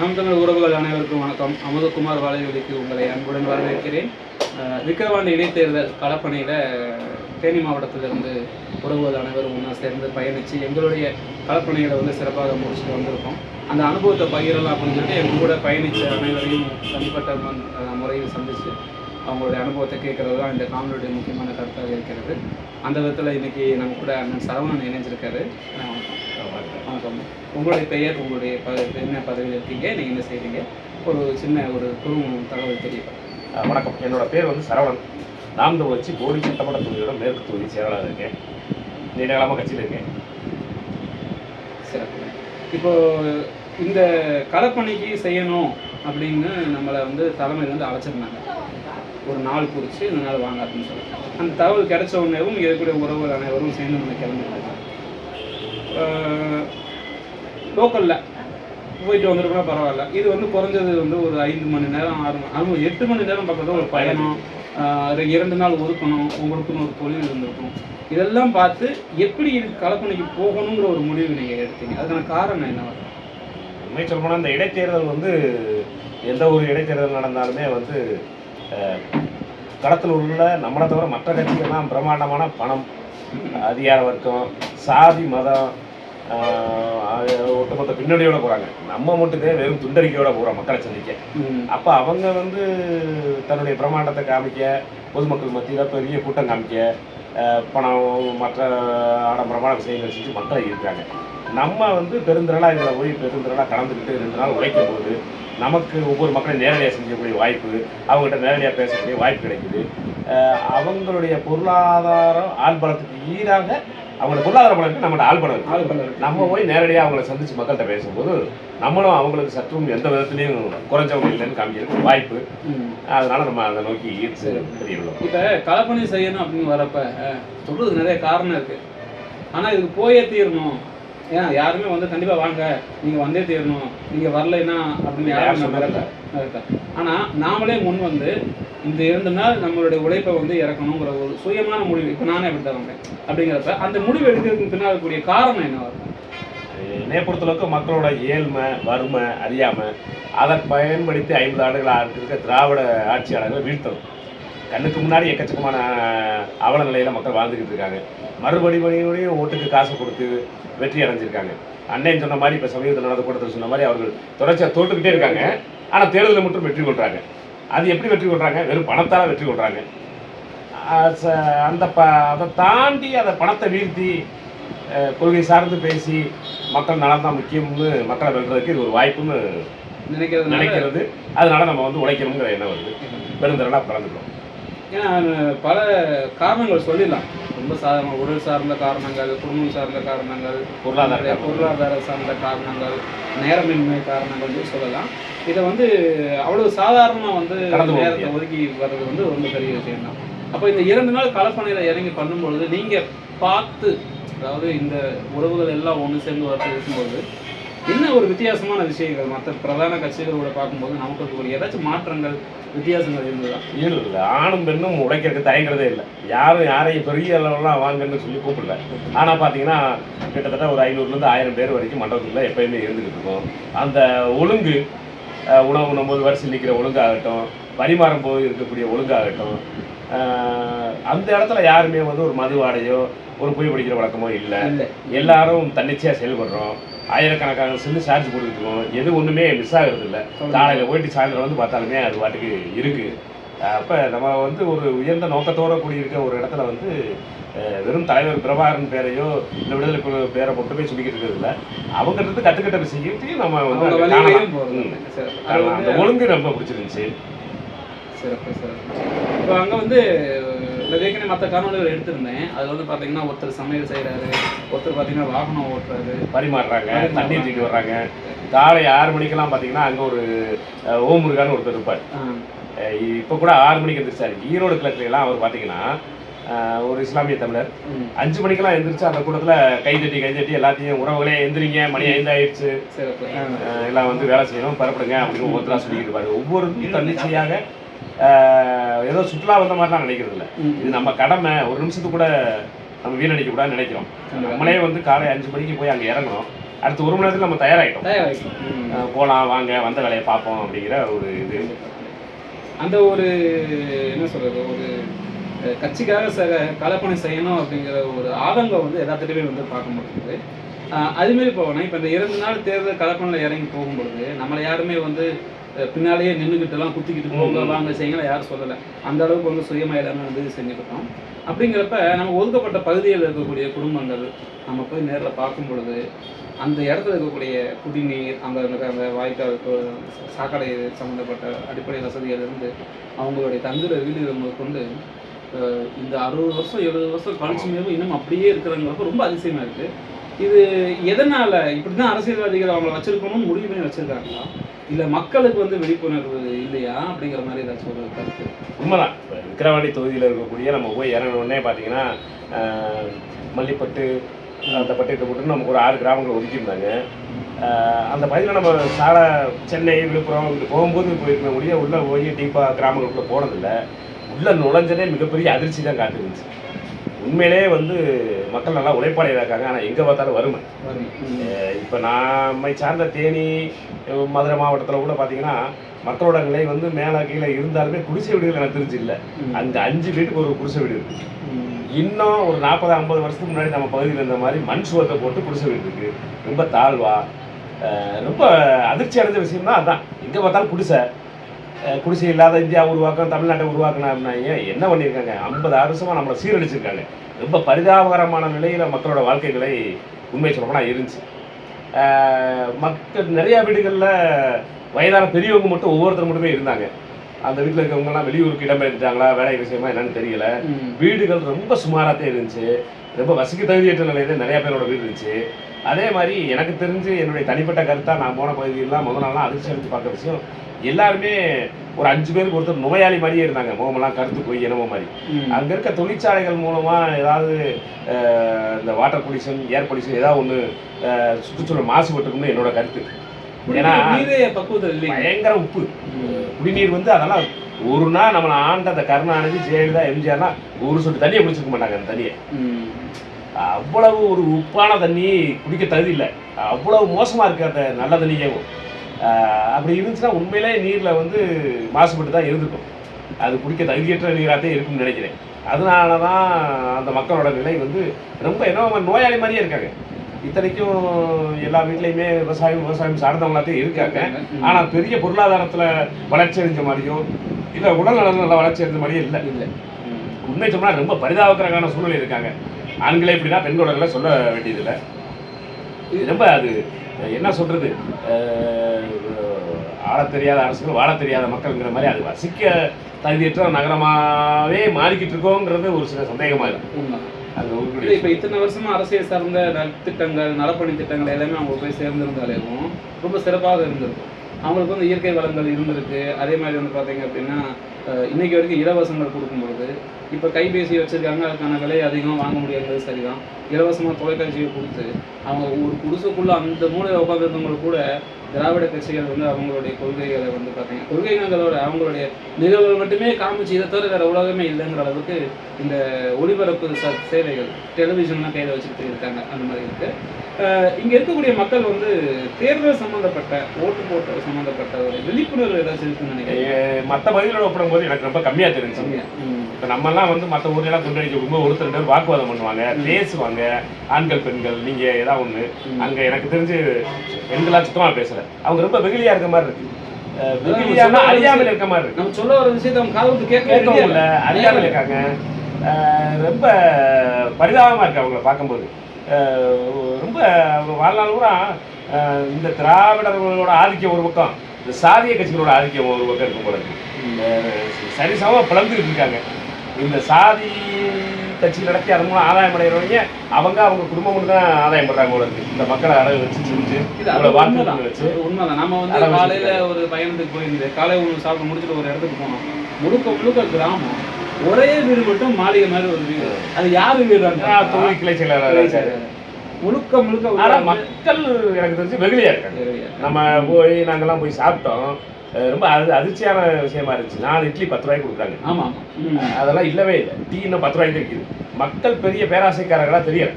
நாம் தமிழ் உறவுகள் அனைவருக்கும் வணக்கம். அமுதகுமார் வாழைவெளிக்கு உங்களை அன்புடன் வரவேற்கிறேன். விக்கிரவாண்டி இடைத்தேர்தல் களப்பணியில் தேனி மாவட்டத்திலிருந்து உறவுகள் அனைவரும் ஒன்றா சேர்ந்து பயணித்து எங்களுடைய களப்பணிகளை வந்து சிறப்பாக முடிச்சுட்டு வந்திருக்கோம். அந்த அனுபவத்தை பகிரலாம் அப்படின்னு சொல்லிட்டு எங்கள் கூட பயணித்த அனைவரையும் தனிப்பட்ட மன்- முறையில் சந்தித்து அவங்களுடைய அனுபவத்தை கேட்கறது தான் இந்த காணொலியுடைய முக்கியமான கருத்தாக இருக்கிறது. அந்த விதத்தில் இன்றைக்கி நம்ம கூட அண்ணன் சரவணன் இணைஞ்சிருக்காரு. வணக்கம். வணக்கம் உங்களுடைய பெயர் உங்களுடைய ப என்ன பதவியில் இருக்கீங்க நீங்கள் என்ன செய்கிறீங்க ஒரு சின்ன ஒரு குறு தகவல் தெரியும் வணக்கம். என்னோட பேர் வந்து சரவணன். நாம் வச்சு போடி சட்டமன்ற தொகுதியோட மேற்கு தொகுதி செயலாளர் இருக்கேன். நீண்ட காலமாக கட்சியில் இருக்கேன். சிறப்பு. இப்போ இந்த களப்பணிக்கு செய்யணும் அப்படின்னு நம்மளை வந்து தலைமையில் வந்து அழைச்சிருந்தாங்க. ஒரு நாள் குறித்து இந்த நாள் வாங்க அப்படின்னு சொல்லி அந்த தகவல் கிடைச்ச உடனேவும் இருக்கக்கூடிய உறவுகள் அனைவரும் சேர்ந்து நம்ம கிளம்பிட்டாங்க. லோக்கலில். போயிட்டு வந்திருக்கோம்னா பரவாயில்ல. இது வந்து குறைஞ்சது வந்து ஒரு ஐந்து மணி நேரம் ஆறு மணி அது எட்டு மணி நேரம் பக்கத்தில் ஒரு பயணம் இரண்டு நாள் ஒதுக்கணும் உங்களுக்குன்னு ஒரு தொழில் இருந்திருக்கும். இதெல்லாம் பார்த்து எப்படி இது களப்பணிக்கு போகணுங்கிற ஒரு முடிவு நீங்கள் எடுத்தீங்க. அதுக்கான காரணம் என்ன? உண்மை சொல்லப்போனால் இந்த இடைத்தேர்தல் வந்து எந்த ஒரு இடைத்தேர்தல் நடந்தாலுமே வந்து களத்தில் உள்ள நம்மளை தவிர மற்ற கட்சிகள்லாம் பிரம்மாண்டமான பணம் அதிகார வர்க்கம் சாதி மதம் ஒட்டுமொத்த பின்னணியோட போகிறாங்க நம்ம மட்டுமே வெறும் துண்டறிக்கையோட போகிறோம் மக்களை சந்திக்க. அப்போ அவங்க வந்து தன்னுடைய பிரம்மாண்டத்தை காமிக்க பொதுமக்கள் மத்தியில் பெரிய கூட்டம் காமிக்க பணம் மற்ற ஆடம்பரமான விஷயங்கள் செஞ்சு மக்களை இருக்காங்க நம்ம வந்து பெருந்திரளாக இதில் போய் பெருந்திரளாக கலந்துக்கிட்டு ரெண்டு நாள் உழைக்கும் போது நமக்கு ஒவ்வொரு மக்களையும் நேரடியாக செஞ்சக்கூடிய வாய்ப்பு அவங்ககிட்ட நேரடியாக பேசக்கூடிய வாய்ப்பு கிடைக்குது. அவங்களுடைய பொருளாதாரம் ஆள்பலத்துக்கு ஈடாக அவங்களோட பொருளாதார பலத்துக்கு நம்மளோட ஆள்பலம் இருக்கு. ஆள் பலர் இருக்கு. நம்ம போய் நேரடியாக அவங்கள சந்திச்சு மக்கள்கிட்ட பேசும்போது நம்மளும் அவங்களுக்கு சற்றும் எந்த விதத்துலையும் குறைஞ்சவங்க இல்லைன்னு காமிக்கிறதுக்கு வாய்ப்பு. அதனால நம்ம அதை நோக்கி ஈர்த்து தெரியணும் இப்போ களப்பணி செய்யணும் அப்படின்னு வரப்ப சொல்றதுக்கு நிறைய காரணம் இருக்கு. ஆனால் இதுக்கு போயே தீரணும். ஏன் யாருமே வந்து கண்டிப்பா வாங்க நீங்க வந்தே தீரணும். நீங்க வரலைன்னா அப்படின்னு யாரும் யாரும் சொன்னதில்ல. இருக்கா ஆனா நாமளே முன் வந்து இந்த இரண்டு நாள் நம்மளுடைய உழைப்பை வந்து இறக்கணுங்கிற ஒரு சுயமான முடிவு. இப்போ நானே அப்படி தான் வந்தேன். அப்படிங்கிறப்ப அந்த முடிவு எடுக்கிறதுக்கு பின்னால் இருக்கக்கூடிய காரணம் என்ன வரும் என்னைய பொறுத்தளவுக்கு மக்களோட ஏழ்மை வறுமை அறியாமை அதை பயன்படுத்தி ஐம்பது ஆண்டுகளாக இருக்க திராவிட ஆட்சியாளர்களை வீழ்த்தணும். கண்ணுக்கு முன்னாடி எக்கச்சக்கமான அவல நிலையில் மக்கள் வாழ்ந்துக்கிட்டு இருக்காங்க. மறுபடி மறுபடியும் ஓட்டுக்கு காசு கொடுத்து வெற்றி அடைஞ்சிருக்காங்க. அண்ணன் சொன்ன மாதிரி இப்போ சமீபத்தில் நடந்த கூட்டத்தில் சொன்ன மாதிரி அவர்கள் தொடர்ச்சியாக தோட்டுக்கிட்டே இருக்காங்க. ஆனால் தேர்தலில் மட்டும் வெற்றி கொள்கிறாங்க அது எப்படி வெற்றி கொள்கிறாங்க வெறும் பணத்தால் வெற்றி கொள்கிறாங்க அந்த ப அதை தாண்டி அதை பணத்தை வீழ்த்தி கொள்கை சார்ந்து பேசி மக்கள் நலம் தான் முக்கியம்னு மக்களை வெல்றதுக்கு இது ஒரு வாய்ப்புன்னு நினைக்கிறது நினைக்கிறது. அதனால நம்ம வந்து உழைக்கணுங்கிற எண்ணம் வருது. பெருந்திரளாக கலந்துக்கிறோம் ஏன்னா பல காரணங்கள் சொல்லிடலாம். ரொம்ப சாதாரண உடல் சார்ந்த காரணங்கள் குடும்பம் சார்ந்த காரணங்கள் பொருளாதார. பொருளாதார சார்ந்த காரணங்கள் நேரமின்மை காரணங்கள் சொல்லலாம். இதை வந்து அவ்வளவு சாதாரணமாக வந்து நேரத்தை ஒதுக்கி வர்றது வந்து ரொம்ப பெரிய விஷயம் தான் அப்போ இந்த இரண்டு நாள் களப்பணியில் இறங்கி பண்ணும்பொழுது நீங்கள் பார்த்து அதாவது இந்த உறவுகள் எல்லாம் ஒன்று சேர்ந்து வரது இருக்கும்போது என்ன ஒரு வித்தியாசமான விஷயங்கள்? மற்ற பிரதான கட்சிகளோட பார்க்கும்போது நமக்கு இருக்கக்கூடிய ஏதாச்சும் மாற்றங்கள் வித்தியாசங்கள் இருந்ததா? இல்லை ஆணும் பெண்ணும் உழைக்கிறதுக்கு தயங்குறதே இல்லை. யாரும் யாரையும் பெரிய அளவுலாம் வாங்கன்னு சொல்லி கூப்பிடல. ஆனால் பார்த்தீங்கன்னா கிட்டத்தட்ட ஒரு ஐநூறுலேருந்து ஆயிரம் பேர் வரைக்கும் மண்டபத்துக்குள்ள எப்பயுமே இருந்துக்கிட்டு இருக்கோம். அந்த ஒழுங்கு உணவு உண்ணும்போது வரிசையில் நிற்கிற ஒழுங்காகட்டும் பரிமாறும் போது இருக்கக்கூடிய ஒழுங்காகட்டும் அந்த இடத்துல யாருமே வந்து ஒரு மதுவாடையோ ஒரு பொய் பிடிக்கிற வழக்கமோ இல்லை. இல்லை. எல்லாரும் தன்னிச்சையாக செயல்படுறோம். ஆயிரக்கணக்கான செல்லு சார்ஜ் போட்டுருக்கோம் எது ஒன்றுமே மிஸ் ஆகுறது இல்லை காலையில் போயிட்டு சாயந்தரம் வந்து பார்த்தாலுமே அது பாட்டுக்கு இருக்குது அப்போ நம்ம வந்து ஒரு உயர்ந்த நோக்கத்தோட கூடியிருக்க ஒரு இடத்துல வந்து வெறும் தலைவர் பிரபாகரன் பேரையோ இந்த விடுதலை பேரை மட்டுமே சொல்லிக்கிட்டு இருக்கிறது இல்லை அவங்ககிட்ட கற்றுக்கிட்ட விஷயத்தையும் நம்ம. வந்து அந்த ஒழுங்கு ரொம்ப பிடிச்சிருந்துச்சு. சிறப்பு சிறப்பு. இப்போ அங்கே வந்து நான் ஏற்கனவே மற்ற காணொலிகள் எடுத்திருந்தேன். அதில் வந்து பார்த்தீங்கன்னா ஒருத்தர் சமையல் செய்கிறாரு ஒருத்தர் பார்த்தீங்கன்னா வாகனம் ஓட்டுறாரு. பரிமாறுறாங்க. தண்ணி தூக்கிட்டு வர்றாங்க. காலை ஆறு மணிக்கெல்லாம் பார்த்தீங்கன்னா அங்கே ஒரு அஹ், ஓம் முருகான்னு ஒருத்தர் இருப்பார். இப்போ கூட ஆறு மணிக்கு எந்திரிச்சாரு. ஈரோடு கிழக்குல எல்லாம் அவர் பார்த்தீங்கன்னா ஒரு இஸ்லாமிய தமிழர். அஞ்சு மணிக்கெல்லாம் எந்திரிச்சு அந்த கூட்டத்தில் கைதட்டி கைதட்டி எல்லாத்தையும் உறவுகளே எந்திரிங்க மணி ஐந்து ஆயிடுச்சு எல்லாம் வந்து வேலை செய்யணும் பரப்படுங்க அப்படின்னு ஒவ்வொருத்தராக சொல்லிக்கிட்டு இருப்பாரு. ஒவ்வொருத்தரும் தன்னிச்சையாக ஏதோ சுற்றுலா வந்த மாதிரிலாம் நினைக்கிறது இல்லை இது நம்ம கடமை. ஒரு நிமிஷத்துக்கு கூட நம்ம வீணடிக்க கூடாதுன்னு நினைக்கிறோம். நம்மளே வந்து காலை அஞ்சு மணிக்கு போய் அங்கே இறங்கணும். அடுத்து ஒரு மணி நேரத்தில் நம்ம தயாராகிட்டோம். போகலாம் வாங்க வந்த வேலையை பார்ப்போம் அப்படிங்கிற ஒரு இது. அந்த ஒரு என்ன சொல்றது ஒரு கட்சிக்காக ச கலப்பணி செய்யணும் அப்படிங்கிற ஒரு ஆதங்கம் வந்து எல்லாத்துலேயுமே வந்து பார்க்க முடியுது. அதுமாரி போகணும் இப்போ இந்த இரண்டு நாள் தேர்தல் கலப்பணியில் இறங்கி போகும்பொழுது நம்மளை யாருமே வந்து பின்னாலேயே நின்றுக்கிட்டுலாம் குத்திக்கிட்டு போங்க. வாங்க செய்யுங்களா யாரும் சொல்லலை. அந்த அளவுக்கு வந்து சுயமாக எல்லாமே வந்து செஞ்சுக்கிட்டோம். அப்படிங்கிறப்ப நம்ம ஒதுக்கப்பட்ட பகுதியில் இருக்கக்கூடிய குடும்பங்கள் நம்ம போய் நேரில் பார்க்கும் பொழுது அந்த இடத்துல இருக்கக்கூடிய குடிநீர் அந்த அந்த வாய்க்கால் சாக்கடை சம்மந்தப்பட்ட அடிப்படை வசதிகளிலிருந்து அவங்களுடைய தங்குற முதற்கொண்டு அஹ், இந்த அறுபது வருஷம் எழுபது வருஷம் கழிச்சுமே இன்னும் அப்படியே இருக்கிறவங்களுக்கு ரொம்ப அதிசயமா இருக்கு. இது எதனால இப்படி தான் அரசியல்வாதிகள் அவங்கள வச்சிருக்கணும்னு முடிவு பண்ணி வச்சிருக்காங்களா? இல்ல மக்களுக்கு வந்து விழிப்புணர்வு இல்லையா? அப்படிங்கிற மாதிரி ஏதாச்சும் ஒரு கருத்து உண்மைதான். இப்போ விக்கிரவாண்டி தொகுதியில் இருக்கக்கூடிய நம்ம போய் இறங்கினோடனே பார்த்தீங்கன்னா மல்லிப்பட்டு அந்த பட்டு போட்டு நமக்கு ஒரு ஆறு கிராமங்கள் ஒதுக்கியிருந்தாங்க. அந்த பகுதியில் நம்ம சால சென்னை விழுப்புரம் இப்படி போகும்போது போயிருக்க முடிய உள்ளே போய் டீப்பாக கிராமங்களுக்குள்ளே போனதில்லை. உள்ளே நுழைஞ்சதே மிகப்பெரிய அதிர்ச்சி தான் காத்துருந்துச்சு. உண்மையிலே வந்து மக்கள் நல்லா உழைப்பாளையாக இருக்காங்க ஆனால் எங்கே பார்த்தாலும் வறுமை. இப்போ நம்மை சார்ந்த தேனி மதுரை மாவட்டத்தில் கூட பார்த்தீங்கன்னா மக்களோட நிலை வந்து மேலே கீழே இருந்தாலுமே குடிசை வீடுகள் எனக்கு தெரிஞ்சு இல்லை. அங்கே அஞ்சு வீட்டுக்கு ஒரு குடிசை வீடு இருக்கு ம். இன்னும் ஒரு நாற்பது ஐம்பது வருஷத்துக்கு முன்னாடி நம்ம பகுதியில் இருந்த மாதிரி மண் சுவத்தை போட்டு குடிசை வீடு இருக்கு ரொம்ப தாழ்வா ரொம்ப அதிர்ச்சி அடைஞ்ச விஷயம் தான் அதான் எங்கே பார்த்தாலும் குடிசை குடிசை இல்லாத இந்தியா உருவாக்கம் தமிழ்நாட்டை உருவாக்கினா என்ன பண்ணியிருக்காங்க ஐம்பது வருஷமாக நம்மளை சீரழிச்சிருக்காங்க. ரொம்ப பரிதாபகரமான நிலையில் மக்களோட வாழ்க்கை நிலை உண்மை சொல்லப்போனால் இருந்துச்சு. மக்கள் நிறையா வீடுகளில் வயதான பெரியவங்க மட்டும் ஒவ்வொருத்தர் மட்டுமே இருந்தாங்க. அந்த வீட்டில் இருக்கவங்கலாம் வெளியூருக்கு இடம்பெயர்ந்துட்டாங்களா? வேலை விஷயமா என்னன்னு தெரியல. வீடுகள் ரொம்ப சுமாராக இருந்துச்சு. ரொம்ப வசிக்க தகுதியற்ற நிலையில நிறைய பேரோட வீடு இருந்துச்சு. அதே மாதிரி எனக்கு தெரிஞ்சு என்னுடைய தனிப்பட்ட கருத்தாக நான் போன பகுதியெல்லாம் முதல் நாள்லாம் அதிர்ச்சி அடிச்சு பார்க்குற விஷயம் எல்லாருமே ஒரு அஞ்சு பேருக்கு ஒருத்தர் நோயாளி மாதிரியே இருந்தாங்க. முகமெல்லாம் கருத்து போய் என்னமோ மாதிரி. அங்கே இருக்க தொழிற்சாலைகள் மூலமாக ஏதாவது இந்த வாட்டர் பொல்யூஷன் ஏர் பொல்யூஷன் ஏதாவது ஒன்று சுற்றுச்சூழல் மாசுபட்டுருக்குன்னு என்னோட கருத்து. ஏன்னா பயங்கர உப்பு. குடிநீர் வந்து அதெல்லாம் ஒரு நாள் நம்மளை ஆண்ட அந்த கருணாநிதி ஜெயலலிதா எம்ஜிஆர்லாம் ஒரு சொட்டு தண்ணியை குடிச்சிருக்க மாட்டாங்க அந்த தண்ணியை. அவ்வளவு ஒரு உப்பான தண்ணி குடிக்க தகுதி இல்லை. அவ்வளவு மோசமாக இருக்கு அந்த நல்ல தண்ணியவும் அப்படி இருந்துச்சுன்னா உண்மையிலே நீரில் வந்து மாசுபட்டு தான் இருந்திருக்கும். அது குடிக்க தகுதியற்ற நீராகவே இருக்கும்னு நினைக்கிறேன். அதனால தான் அந்த மக்களோட நிலை வந்து ரொம்ப என்ன நோயாளி மாதிரியே இருக்காங்க. இத்தனைக்கும் எல்லா வீட்லேயுமே விவசாயம் விவசாயம் சார்ந்தவங்களாத்தையும் இருக்காங்க. ஆனால் பெரிய பொருளாதாரத்தில் வளர்ச்சி அடைஞ்ச மாதிரியும் இல்லை உடல் நலம் நல்லா வளர்ச்சி அடைஞ்ச மாதிரியும் இல்லை. இல்லை. உண்மை சொன்னால் ரொம்ப பரிதாபகரமான சூழ்நிலை இருக்காங்க. ஆண்களே இப்படின்னா பெண்களோட சொல்ல வேண்டியதில்லை. இது ரொம்ப அது என்ன சொல்றது ஆளத் தெரியாத அரசுகள் வாழத் தெரியாத மக்கள்ங்கிற மாதிரி அது வசிக்க தகுதியற்ற நகரமாவே மாறிக்கிட்டு இருக்கோங்கிறது ஒரு சில சந்தேகமா இருக்கு. உண்மை. அது உங்களுடைய இப்போ இத்தனை வருஷமா அரசியல் சார்ந்த நலத்திட்டங்கள் நலப்பணி திட்டங்கள் எல்லாமே அவங்க போய் சேர்ந்திருந்தாலேவும் ரொம்ப சிறப்பாக இருந்திருக்கும். அவங்களுக்கு வந்து இயற்கை வளங்கள் இருந்திருக்கு. அதே மாதிரி வந்து பார்த்தீங்க அப்படின்னா அஹ், இன்னைக்கு வரைக்கும் இலவசங்கள் கொடுக்கும்பொழுது இப்போ கைபேசி வச்சிருக்காங்க அதுக்கான விலை அதிகம் வாங்க முடியாதது சரிதான். இலவசமாக தொலைக்காட்சியை கொடுத்து அவங்க ஒரு குடிசுக்குள்ளே அந்த மூலையை உட்காந்துருந்தவங்களுக்கு கூட திராவிட கட்சிகள் வந்து அவங்களுடைய கொள்கைகளை வந்து பார்த்தீங்க கொள்கைகளோட அவங்களுடைய நிகழ்வுகள் மட்டுமே காமிச்சு இதை தவிர வேற உலகமே இல்லைங்கிற அளவுக்கு இந்த ஒளிபரப்பு ச- சேவைகள் டெலிவிஷன்லாம் கையில் வச்சுக்கிட்டு இருக்காங்க. அந்த மாதிரி இருக்கு. அஹ் இங்க இருக்கக்கூடிய மக்கள் வந்து தேர்தல் சம்பந்தப்பட்ட ஓட்டு போட்டு சம்பந்தப்பட்ட ஒரு விழிப்புணர்வு ஏதாச்சும் இருக்குன்னு நினைக்கிறேன் மற்ற பகுதிகளோட ஒப்பிடும்போது எனக்கு ரொம்ப கம்மியா தெரிஞ்சு. இப்போ நம்மலாம் வந்து மற்ற ஊர்லாம் கொண்டடிக்க போகும்போது ஒருத்தர் ரெண்டு பேர் வாக்குவாதம் பண்ணுவாங்க பேசுவாங்க. ஆண்கள் பெண்கள் நீங்க ஏதாவது ம். அங்க எனக்கு தெரிஞ்சு பெண்களா சுத்தமா பேசல. அவங்க ரொம்ப வெகுளியா இருக்க மாதிரி இருக்கு. வெகுளியானா அறியாமல் இருக்க மாதிரி இருக்கு. நம்ம சொல்ல வர விஷயத்தை அவங்க கேட்க கேட்கவும் இல்லை. அறியாமல் இருக்காங்க. ரொம்ப பரிதாபமாக இருக்கு அவங்கள பார்க்கும்போது. ரொம்ப வாழ்நாள் கூட இந்த திராவிடர்களோட ஆதிக்கம் ஒரு பக்கம் இந்த சாதிய கட்சிகளோட ஆதிக்கம் ஒரு பக்கம் இருக்கும் போல இருக்கு. சரிசமமாக பிளந்துக்கிட்டு இருக்காங்க. இந்த சாதி கட்சி நடத்தி அதன் மூலம் ஆதாயம் அடைகிறவங்க அவங்க அவங்க குடும்பம் மட்டும் தான் ஆதாயம் பண்றாங்க போல இருக்கு. இந்த மக்களை அடகு வச்சு செஞ்சு அது உண்மைதான். வாக்குறுதிகள் வச்சு அது உண்மைதான். நம்ம வந்து காலையில ஒரு பயணத்துக்கு போயிருந்து காலை உணவு சாப்பிட்டு முடிச்சுட்டு ஒரு இடத்துக்கு போனோம். முழுக்க முழுக்க கிராமம். ஒரே வீடு மட்டும் மாளிகை மாதிரி ஒரு வீடு. அது யாரு வீடு தொகுதி கிளை செயலாளர். முழுக்க முழுக்க மக்கள் எனக்கு தெரிஞ்சு வெகுளியா இருக்காங்க. நம்ம போய் நாங்கெல்லாம் போய் சாப்பிட்டோம். ரொம்ப அது அதிர்ச்சியான விஷயமா இருந்துச்சு. நாலு இட்லி பத்து ரூபாய்க்கு கொடுக்குறாங்க. ஆமா ஆமா. ம். அதெல்லாம் இல்லவே இல்லை. டீ இன்னும் பத்து ரூபாய்க்கு விற்கிது. மக்கள் பெரிய பேராசைக்காரர்களா தெரியல.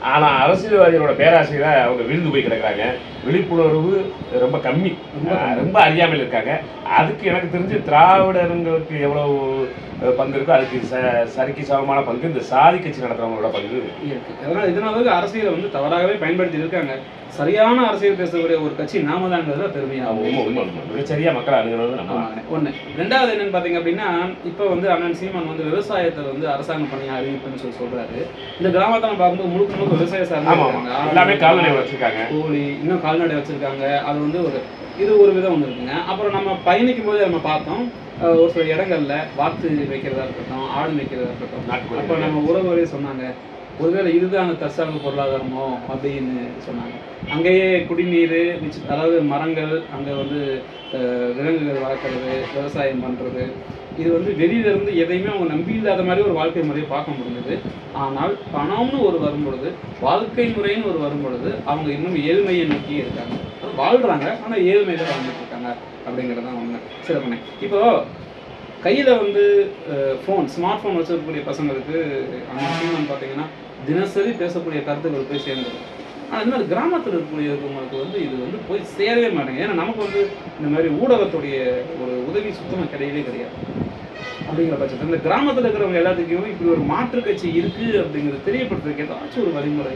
ஆனால் அரசியல்வாதிகளோட பேராசையில் அவங்க விழுந்து போய் கிடக்குறாங்க. விழிப்புணர்வு ரொம்ப கம்மி. ரொம்ப அறியாமல் இருக்காங்க. அதுக்கு எனக்கு தெரிஞ்சு திராவிடர்களுக்கு எவ்வளவு பங்கு இருக்கோ அதுக்கு ச சரிக்கு சமமான பங்கு இந்த சாதி கட்சி நடத்துறவங்களோட பங்கு. இருக்கு. அதனால இதனால அரசியலை வந்து தவறாகவே பயன்படுத்தி இருக்காங்க. சரியான அரசியல் பேசக்கூடிய ஒரு கட்சி நாம தாங்கிறதுல பெருமையாக உண்மை உண்மை உண்மை. மிகச்சரியா மக்கள் அணுகிறது நம்ம. ஒண்ணு. ரெண்டாவது என்னன்னு பாத்தீங்க அப்படின்னா இப்போ வந்து அண்ணன் சீமான் வந்து விவசாயத்தை வந்து அரசாங்க பணியா அறிவிப்புன்னு சொல்லி சொல்றாரு. இந்த கிராமத்தை நம்ம பார்க்கும்போது முழுக்க முழுக்க விவசாய ஆடு, எல்லாமே கால்நடை வச்சிருக்காங்க. கோழி இன்னும் கால்நடை வச்சிருக்காங்க. அது வந்து ஒரு இது ஒரு விதம் ஒன்று இருக்குங்க. அப்புறம் நம்ம பயணிக்கும் போது நம்ம பார்த்தோம் ஒரு சில இடங்கள்ல வாத்து வைக்கிறதா இருக்கட்டும் ஆடு வைக்கிறதா இருக்கட்டும். அப்போ நம்ம உறவுகளே சொன்னாங்க. ஒருவேளை இதுதான் அந்த தற்சார்பு பொருளாதாரமோ அப்படின்னு சொன்னாங்க. அங்கேயே குடிநீர் மிச்ச அதாவது மரங்கள் அங்கே வந்து விலங்குகள் வளர்க்குறது விவசாயம் பண்ணுறது இது வந்து வெளியில இருந்து எதையுமே அவங்க நம்பி இல்லாத மாதிரி ஒரு வாழ்க்கை முறையை பார்க்க முடிஞ்சது. ஆனால் பணம்னு ஒரு வரும்பொழுது வாழ்க்கை முறைன்னு ஒரு வரும்பொழுது அவங்க இன்னும் ஏழ்மையை நோக்கி இருக்காங்க. வாழ்கிறாங்க ஆனால் ஏழ்மையில் வாழ்ந்துட்டு இருக்காங்க அப்படிங்கிறது தான் உண்மை. சிறப்புண்ணே இப்போ கையில் வந்து ஃபோன் ஸ்மார்ட் ஃபோன் வச்சிருக்கக்கூடிய பசங்களுக்கு அந்த பார்த்தீங்கன்னா தினசரி பேசக்கூடிய கருத்துக்கள் போய் சேர்ந்துடும் ஆனால் இந்த மாதிரி கிராமத்தில் இருக்கக்கூடிய வந்து இது வந்து போய் சேரவே மாட்டேங்குது. ஏன்னா நமக்கு வந்து இந்த மாதிரி ஊடகத்துடைய ஒரு உதவி சுத்தமாக கிடையவே கிடையாது. அப்படிங்கிற பட்சத்தில் இந்த கிராமத்தில் இருக்கிறவங்க எல்லாத்துக்கும் இப்படி ஒரு மாற்று கட்சி இருக்குது அப்படிங்கிறத தெரியப்படுத்துறதுக்கு ஏதாச்சும் ஒரு வழிமுறை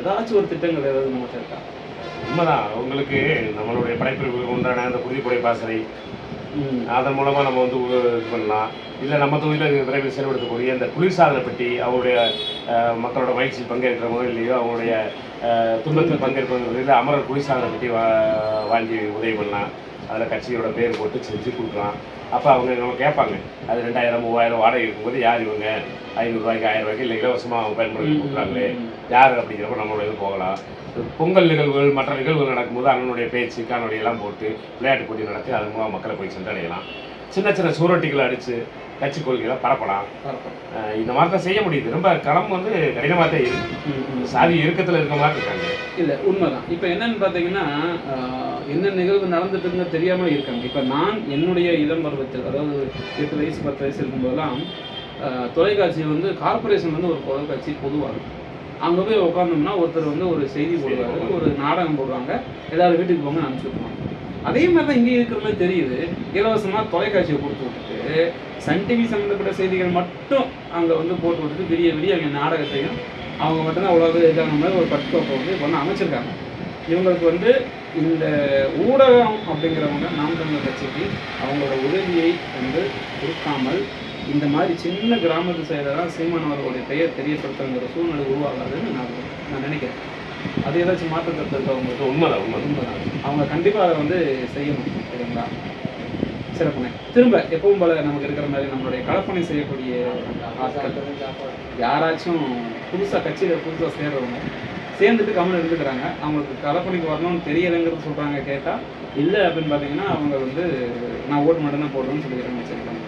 ஏதாச்சும் ஒரு திட்டங்கள் ஏதாவது நமக்கு இருக்கா? உண்மைதான். உங்களுக்கு நம்மளுடைய படைப்பிற்கு உண்டான அந்த புதுப்படை பாசறை அதன் மூலமாக நம்ம வந்து இது பண்ணலாம். இல்லை நம்ம தொழிலில் விரைவில் செயல்படுத்தக்கூடிய இந்த குளிர்சாதன பெட்டி அவருடைய மக்களோட மகிழ்ச்சியில் பங்கேற்கிறவங்க இல்லையோ அவங்களுடைய துன்பத்தில் பங்கேற்பவர்கள் அமரர் குளிர்சாதன பெட்டி வாங்கி உதவி பண்ணலாம். அதில் கட்சியோட பேர் போட்டு செஞ்சு கொடுக்கலாம். அப்போ அவங்க நம்ம கேட்பாங்க? அது ரெண்டாயிரம் மூவாயிரம் வாடகை இருக்கும்போது யார் இவங்க? ஐநூறுரூவாய்க்கு ஆயிரம் ரூபாய்க்கு இல்லை இலவசமாக பயன்படுத்தி கொடுக்குறாங்களே. யார் அப்படிங்கிறப்ப நம்மளோட இது போகலாம். பொங்கல் நிகழ்வுகள் மற்ற நிகழ்வுகள் நடக்கும்போது அண்ணனுடைய பேச்சு காணொலி எல்லாம் போட்டு விளையாட்டு போட்டி நடத்தி அதன் மூலம் மக்களை போய் சென்றடையலாம். சின்ன சின்ன சுவரொட்டிகளை அடித்து கட்சி கொள்கைகளை பரப்பலாம். இந்த மாதிரி தான் செய்ய முடியுது. ரொம்ப களம் வந்து கடினமாக தான் இருக்கு. சாதி இறுக்கத்தில் இருக்க மாதிரி இருக்காங்க. இல்ல உண்மைதான். இப்போ என்னன்னு பார்த்தீங்கன்னா என்ன நிகழ்வு நடந்துட்டுங்க தெரியாம இருக்காங்க. இப்போ நான் என்னுடைய இளம் பருவத்தில் அதாவது எட்டு வயசு பத்து வயசு இருக்கும்போதெல்லாம் தொலைக்காட்சி வந்து கார்பரேஷன் வந்து ஒரு தொலைக்காட்சி பொதுவாக. இருக்கும் அங்கே போய் உட்காந்தோம்னா ஒருத்தர் வந்து ஒரு செய்தி போடுவாரு ஒரு நாடகம் போடுவாங்க எல்லாரும் வீட்டுக்கு போங்க அனுப்பிச்சு விட்டுருவாங்க. அதே மாதிரி தான் இங்கே இருக்கிற மாதிரி தெரியுது. இலவசமாக தொலைக்காட்சியை கொடுத்து விட்டுட்டு சன் டிவி சம்மந்தப்பட்ட செய்திகள் மட்டும் அங்கே வந்து போட்டு விட்டுட்டு விடிய விடிய அவங்க நாடகத்தையும் அவங்க மட்டும்தான் உலக இதான மாதிரி ஒரு பட்டுக்கோப்பை வந்து பண்ண அமைச்சிருக்காங்க. இவங்களுக்கு வந்து இந்த ஊடகம் அப்படிங்கிறவங்க நாம் தமிழர் கட்சிக்கு அவங்களோட உதவியை வந்து கொடுக்காமல் இந்த மாதிரி சின்ன கிராமத்து சைடில் தான் சீமான் அவர்களுடைய பெயர் தெரியப்படுத்துங்கிற சூழ்நிலை உருவாகாதுன்னு நான் நான் நினைக்கிறேன். அது ஏதாச்சும் மாற்றம் இருக்கா உங்களுக்கு? உண்மைதான் உண்மை உண்மைதான். அவங்க கண்டிப்பாக அதை வந்து செய்யணும் சரிங்களா? சிறப்புண்ணே திரும்ப எப்பவும் போல நமக்கு இருக்கிற மாதிரி நம்மளுடைய கலப்பணி செய்யக்கூடிய யாராச்சும் புதுசாக கட்சியில் புதுசாக சேர்றவங்க சேர்ந்துட்டு கமல் இருந்துக்கிறாங்க. அவங்களுக்கு கலப்பணிக்கு வரணும்னு தெரியலைங்கிறது சொல்கிறாங்க கேட்டால் இல்லை அப்படின்னு பார்த்தீங்கன்னா அவங்க வந்து நான் ஓட்டு மட்டும் தான் போடுறேன்னு சொல்லிக்கிறாங்க வச்சுருக்காங்க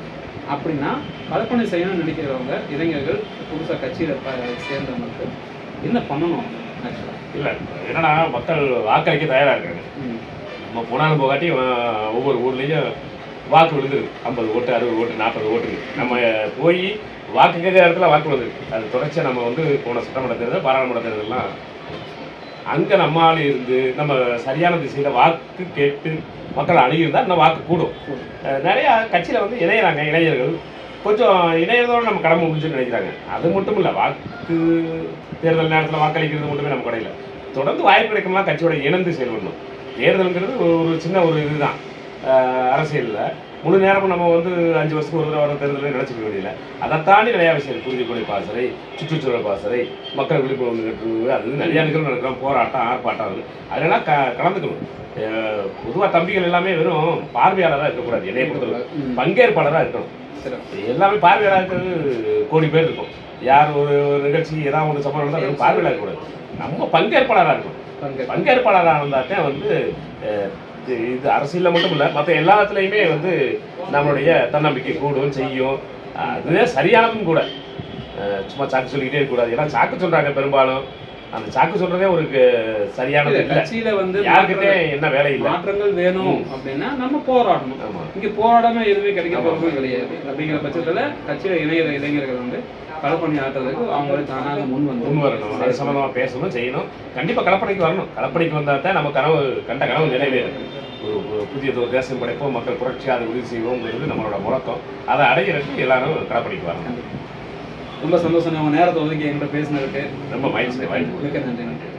அப்படின்னா கலப்பணி செய்யணும்னு நினைக்கிறவங்க இளைஞர்கள் புதுசாக கட்சியில் சேர்ந்தவங்களுக்கு என்ன பண்ணணும் ஆக்சுவலாக இல்லை என்னன்னா மக்கள் வாக்களிக்க தயாராக இருக்காங்க. நம்ம போனாலும் போகாட்டி ஒவ்வொரு ஊர்லேயும் வாக்கு விழுந்துருக்கு ஐம்பது ஓட்டு அறுபது ஓட்டு நாற்பது ஓட்டுக்கு. நம்ம போய் வாக்கு கேட்குற இடத்துல வாக்கு விழுந்துருக்கு அது தொடர்ச்சியாக நம்ம வந்து போன சட்டமன்ற தேர்தல் பாராளுமன்ற தேர்தல்லாம் அங்கே நம்ம ஆள் இருந்து நம்ம சரியான திசையில் வாக்கு கேட்டு மக்கள் அணுகியிருந்தால் இன்னும் வாக்கு கூடும். நிறையா கட்சியில் வந்து இணையிறாங்க இளைஞர்கள் கொஞ்சம் இணையதோடு நம்ம கடமை முடிஞ்சுன்னு நினைக்கிறாங்க. அது மட்டும் இல்லை வாக்கு தேர்தல் நேரத்தில் வாக்களிக்கிறது மட்டுமே நம்ம கடையில். தொடர்ந்து வாய்ப்பு கிடைக்கும்லாம் கட்சியோட இணைந்து செயல்படணும். தேர்தலுங்கிறது ஒரு சின்ன ஒரு இதுதான். அரசியலில். முழு நேரமும் நம்ம வந்து அஞ்சு வருஷத்துக்கு ஒரு தடவை வர தேர்தலை நினச்சிக்க வேண்டியதில்லை அதை தாண்டி நிறையா விஷயம் குருதிக்கொலை பாசறை சுற்றுச்சூழல் பாசறை மக்கள் விழிப்புணர்வு நிகழ்வு அது இது நிறையா நிகழ்வு நடக்கிறோம். போராட்டம் ஆர்ப்பாட்டம் அது. அதெல்லாம் க கலந்துக்கணும். பொதுவாக தம்பிகள் எல்லாமே வெறும் பார்வையாளராக இருக்கக்கூடாது. என்னைய பொறுத்தவரை. பங்கேற்பாளராக இருக்கணும். எல்லாமே பார்வையாளராக இருக்கிறது கோடி பேர் இருக்கும். யார் ஒரு நிகழ்ச்சி ஏதாவது ஒன்று சம்பளம் நடந்தால் வெறும் பார்வையாளர் இருக்கக்கூடாது நம்ம பங்கேற்பாளராக இருக்கணும். பங்கு பங்கேற்பாளராக இருந்தால் தான் வந்து இது இது அரசியலில் மட்டும் இல்லை மற்ற எல்லாத்துலேயுமே வந்து நம்மளுடைய தன்னம்பிக்கை கூடும் செய்யும். அதுவே சரியானதும் கூட. சும்மா சாக்கு சொல்லிக்கிட்டே இருக்கக்கூடாது. ஏன்னா சாக்கு சொல்கிறாங்க பெரும்பாலும். அந்த சாக்கு சொல்றதே ஒரு சரியானது இல்லை கட்சியில வந்து யாருக்கிட்டே என்ன வேலை இல்லை. மாற்றங்கள் வேணும் அப்படின்னா நம்ம போராடணும். இங்க போராடாம எதுவுமே கிடைக்க போறதும் கிடையாது. அப்படிங்கிற பட்சத்துல கட்சியில இணையிற இளைஞர்கள் வந்து களப்பணி ஆட்டுறதுக்கு அவங்களே தானாக முன் வந்து முன் வரணும். அது சம்பந்தமா பேசணும் செய்யணும். கண்டிப்பா கலப்படைக்கு வரணும். கலப்படைக்கு வந்தா தான் நம்ம கனவு கண்ட கனவு நிறைவேறும். ஒரு புதிய ஒரு தேசம் படைப்போம் மக்கள் புரட்சி அதை உறுதி செய்வோங்கிறது நம்மளோட முழக்கம். அதை அடைகிறதுக்கு எல்லாரும் கலப்படைக்கு வரணும். ரொம்ப சந்தோஷம். உங்க நேரத்தை ஒதுக்கி என்கிட்ட பேசினதுக்கு ரொம்ப மகிழ்ச்சி. மிக்க நன்றி.